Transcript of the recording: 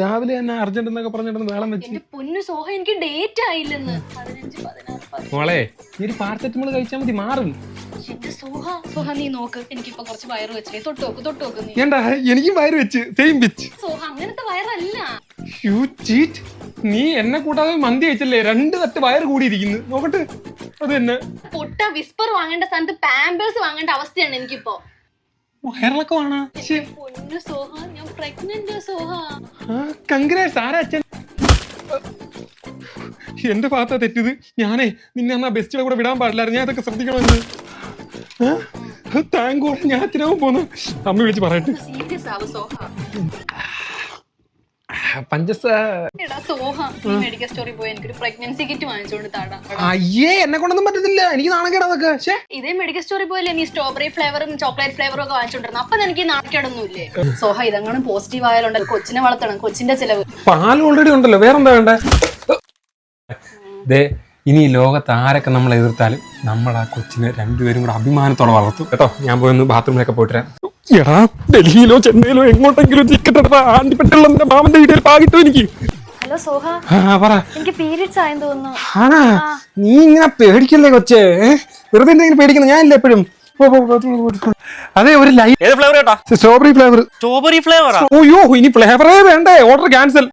രാവിലെ തന്നെ അർജന്റ് എന്നൊക്കെ പറഞ്ഞിട്ട് വേളം വെച്ച്. എന്റെ പൊന്നു സോഹ എനിക്ക് ഡേറ്റ് ആയില്ലെന്ന്. പതിനഞ്ച് പതിനാറ് പതിനേഴ്. മോളെ. നീ ഒരു പാരസെറ്റമോൾ കഴിച്ചാൽ മതി മാറും. എന്റെ സോഹ സോഹ നീ നോക്ക്. എനിക്കിപ്പോ കുറച്ച് വയറ് വെച്ചേ തൊട്ട് നോക്ക് തൊട്ട് നോക്ക് നീ. ഏണ്ടാ എനിക്കും വയറ് വെച്ച്. സെയിം പിച്ച് സോഹ അങ്ങനത്തെ വയറല്ല. യു ചീറ്റ് നീ എന്നെ കൂട്ടാതെ മന്തി കഴിച്ചല്ലേ? രണ്ട് തട്ട് വയറ് കൂടിയിരിക്കുന്നു. നോക്കട്ടെ. അത് തന്നെ. പൊട്ട വിസ്പർ വാങ്ങേണ്ട സ്ഥാനത്ത് പാമ്പേഴ്സ് വാങ്ങേണ്ട അവസ്ഥയാണ് എനിക്കിപ്പോ. എന്റെ പൊന്നു സോഹ ഞാൻ പ്രഗ്നന്റ് സോഹ. കൺഗ്രാറ്റ്സ് ആരാ അച്ഛൻ? എന്റെ ഭാഗത്താ തെറ്റിത് ഞാനേ നിന്നെ അന്നാ ബെസ്റ്റിലെ കൂടെ വിടാൻ പാടില്ലായിരുന്നു. ഞാൻ അതൊക്കെ ശ്രദ്ധിക്കണമെന്ന്. താങ്ക് ഗോഡ് ഞാൻ അച്ഛനാവും പോന്നു അമ്മ വിളിച്ച് പറയട്ടെ. സീരിയസ് ആവും സോഹ? മെഡിക്കൽ സ്റ്റോറിൽ പോയി എനിക്കൊരു പ്രഗ്നൻസി കിറ്റ് വാങ്ങിച്ചോണ്ട് താടാ. അയ്യേ എന്നെ കൊണ്ടൊന്നും പറ്റത്തില്ല. എനിക്ക് നാണക്കേടാ അതൊക്കെ. ശ്ശേ. ഇതേ മെഡിക്കൽ സ്റ്റോറി പോയല്ലേ നീ സ്ട്രോബെറി ഫ്ലേവറും ചോക്ലേറ്റ് ഫ്ലേവറും ഒക്കെ വാങ്ങിച്ചോണ്ടിരുന്നു. അപ്പൊ എനിക്ക് നാണക്കേടൊന്നും ഇല്ലേ? സോഹ ഇതങ്ങനെ പോസിറ്റീവ് ആയാലുണ്ട്. കൊച്ചിനെ വളർത്തണം. കൊച്ചിന്റെ ചിലവ്. പാൽ ഓൾറെഡി ഉണ്ടല്ലോ. വേറെന്താ വേണ്ടേ? ദേ ഇനി ലോകത്ത് ആരൊക്കെ നമ്മൾ എതിർത്താലും നമ്മൾ ആ കൊച്ചിനെ രണ്ടുപേരും കൂടെ അഭിമാനത്തോടെ വളർത്തും. കേട്ടോ ഞാൻ പോയി ഒന്ന് ബാത്റൂമിലൊക്കെ പോയിട്ട് എടാ ഡൽഹിയിലോ ചെന്നൈയിലോ എങ്ങോട്ടെങ്കിലും ടിക്കറ്റ് ആണ്ടി ആണ്ടിപ്പെട്ടുള്ള എന്റെ മാമന്റെ വീട്ടിൽ പാകിട്ടു എനിക്ക്? ഹലോ സോഹ. ആ പറ. എനിക്ക് പീരിയഡ്സ് ആയെന്ന് തോന്നുന്നു. ആണാ? നീ ഇങ്ങനെ പേടിക്കല്ലേ കൊച്ചേ? വെറുതെ എന്തെങ്കിലും പേടിക്കുന്നു ഞാനില്ല എപ്പോഴും? പോ, പോ, പോ, പോ, പോ. അതെ ഒരു ലൈ ഏത് ഫ്ലേവർ കേട്ടാ സ്ട്രോബെറി ഫ്ലേവർ സ്ട്രോബെറി ഫ്ലേവറാ അയ്യോ ഇനി ഫ്ലേവറേ വേണ്ടേ? Order cancel